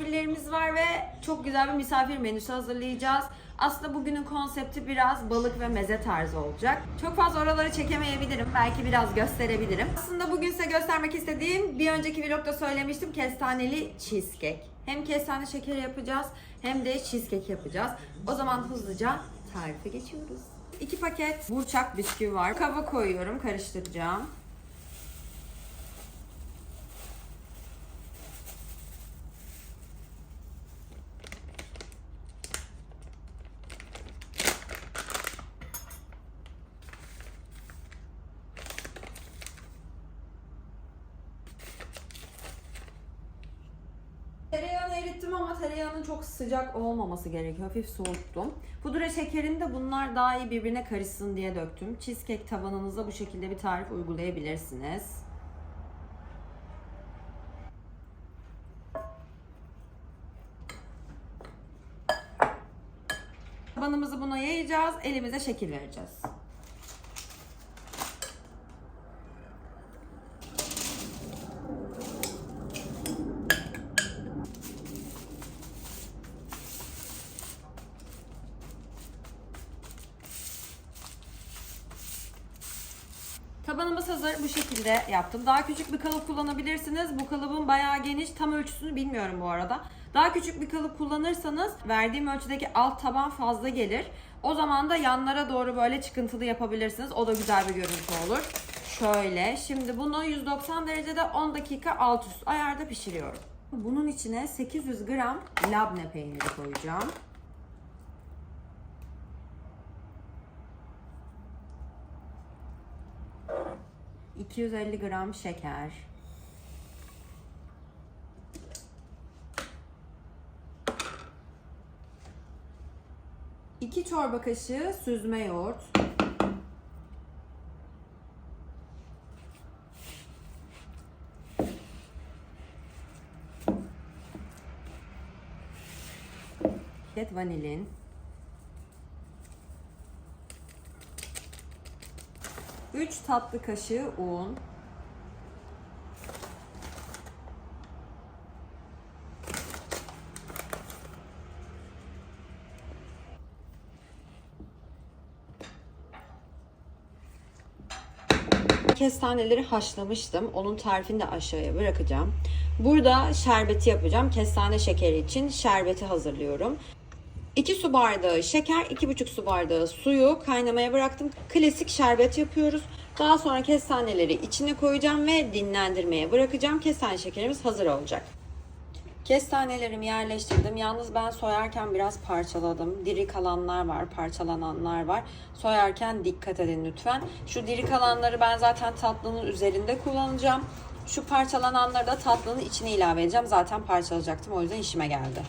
Misafirlerimiz var ve çok güzel bir misafir menüsü hazırlayacağız. Aslında bugünün konsepti biraz balık ve meze tarzı olacak. Çok fazla oraları çekemeyebilirim. Belki biraz gösterebilirim. Aslında bugün size göstermek istediğim bir önceki vlogda söylemiştim kestaneli cheesecake. Hem kestane şekeri yapacağız hem de cheesecake yapacağız. O zaman hızlıca tarife geçiyoruz. 2 paket burçak bisküvi var. Kaba koyuyorum, karıştıracağım. Erittim ama tereyağının çok sıcak olmaması gerekiyor. Hafif soğuttum. Pudra şekerini de bunlar daha iyi birbirine karışsın diye döktüm. Cheesecake tabanınıza bu şekilde bir tarif uygulayabilirsiniz. Tabanımızı buna yayacağız. Elimize şekil vereceğiz. Tabanımız hazır. Bu şekilde yaptım. Daha küçük bir kalıp kullanabilirsiniz. Bu kalıbın bayağı geniş. Tam ölçüsünü bilmiyorum bu arada. Daha küçük bir kalıp kullanırsanız verdiğim ölçüdeki alt taban fazla gelir. O zaman da yanlara doğru böyle çıkıntılı yapabilirsiniz. O da güzel bir görüntü olur. Şöyle. Şimdi bunu 190 derecede 10 dakika alt üst ayarda pişiriyorum. Bunun içine 800 gram labne peyniri koyacağım. 250 gram şeker. İki çorba kaşığı süzme yoğurt. vanilin. 3 tatlı kaşığı un. Kestaneleri haşlamıştım. Onun tarifini de aşağıya bırakacağım. Burada şerbeti yapacağım. Kestane şekeri için şerbeti hazırlıyorum. 2 su bardağı şeker, 2,5 su bardağı suyu kaynamaya bıraktım. Klasik şerbet yapıyoruz. Daha sonra kestaneleri içine koyacağım ve dinlendirmeye bırakacağım. Kestane şekerimiz hazır olacak. Kestanelerimi yerleştirdim. Yalnız ben soyarken biraz parçaladım. Diri kalanlar var, parçalananlar var. Soyarken dikkat edin lütfen. Şu diri kalanları ben zaten tatlının üzerinde kullanacağım. Şu parçalananları da tatlının içine ilave edeceğim. Zaten parçalayacaktım o yüzden işime geldi.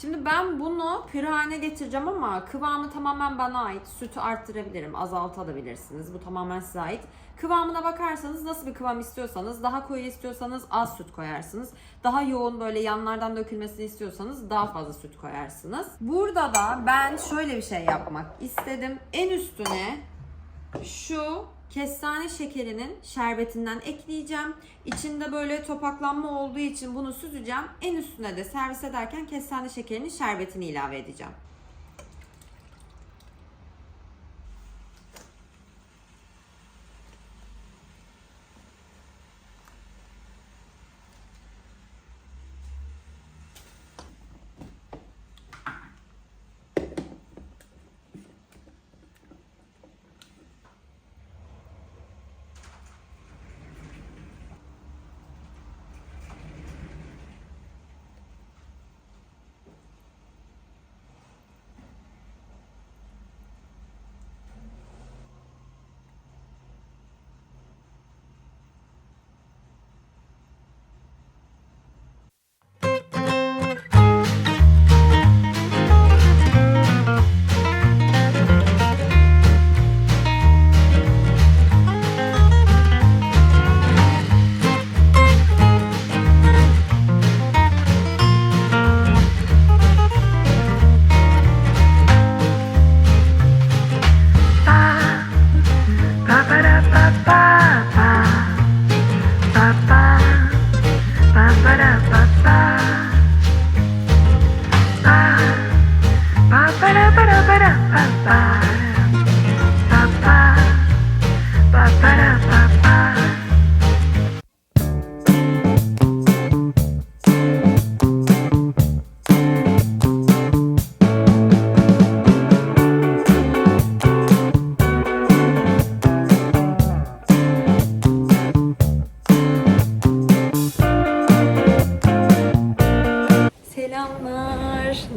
Şimdi ben bunu püre haline getireceğim ama kıvamı tamamen bana ait. Sütü arttırabilirim, azaltabilirsiniz. Bu tamamen size ait. Kıvamına bakarsanız nasıl bir kıvam istiyorsanız, daha koyu istiyorsanız az süt koyarsınız. Daha yoğun böyle yanlardan dökülmesini istiyorsanız daha fazla süt koyarsınız. Burada da ben şöyle bir şey yapmak istedim. En üstüne şu kestane şekerinin şerbetinden ekleyeceğim. İçinde böyle topaklanma olduğu için bunu süzeceğim. En üstüne de servis ederken kestane şekerinin şerbetini ilave edeceğim.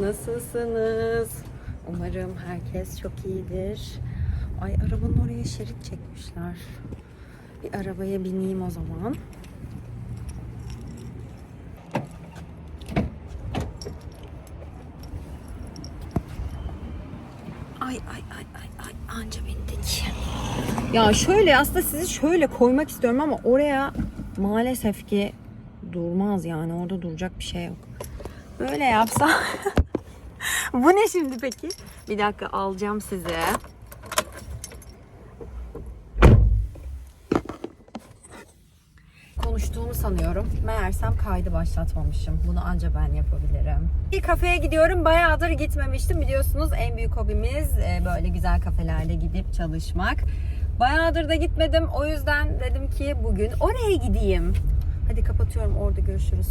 Nasılsınız? Umarım herkes çok iyidir. Ay arabanın oraya şerit çekmişler. Bir arabaya bineyim o zaman. Ay ay ay ay ay anca bindik. Ya şöyle aslında sizi şöyle koymak istiyorum ama oraya maalesef ki durmaz yani orada duracak bir şey yok. Böyle yapsam. Bu ne şimdi peki? Bir dakika alacağım size. Konuştuğumu sanıyorum. Meğersem kaydı başlatmamışım. Bunu anca ben yapabilirim. Bir kafeye gidiyorum. Bayağıdır gitmemiştim. Biliyorsunuz en büyük hobimiz e, böyle güzel kafelerde gidip çalışmak. Bayağıdır da gitmedim. O yüzden dedim ki bugün oraya gideyim. Hadi kapatıyorum. Orada görüşürüz.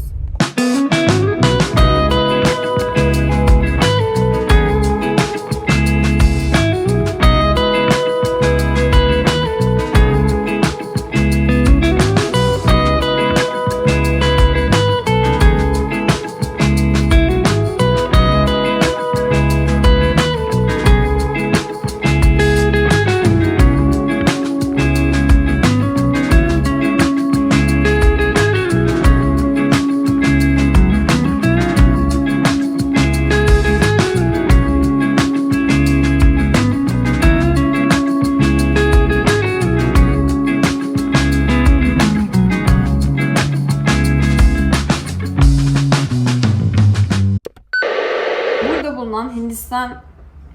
Hindistan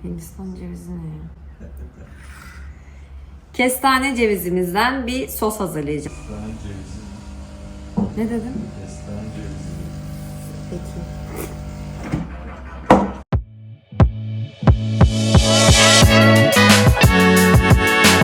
Hindistan cevizi ne ya? Kestane cevizimizden bir sos hazırlayacağım. Kestane cevizi. Ne dedim? Kestane cevizi. Peki.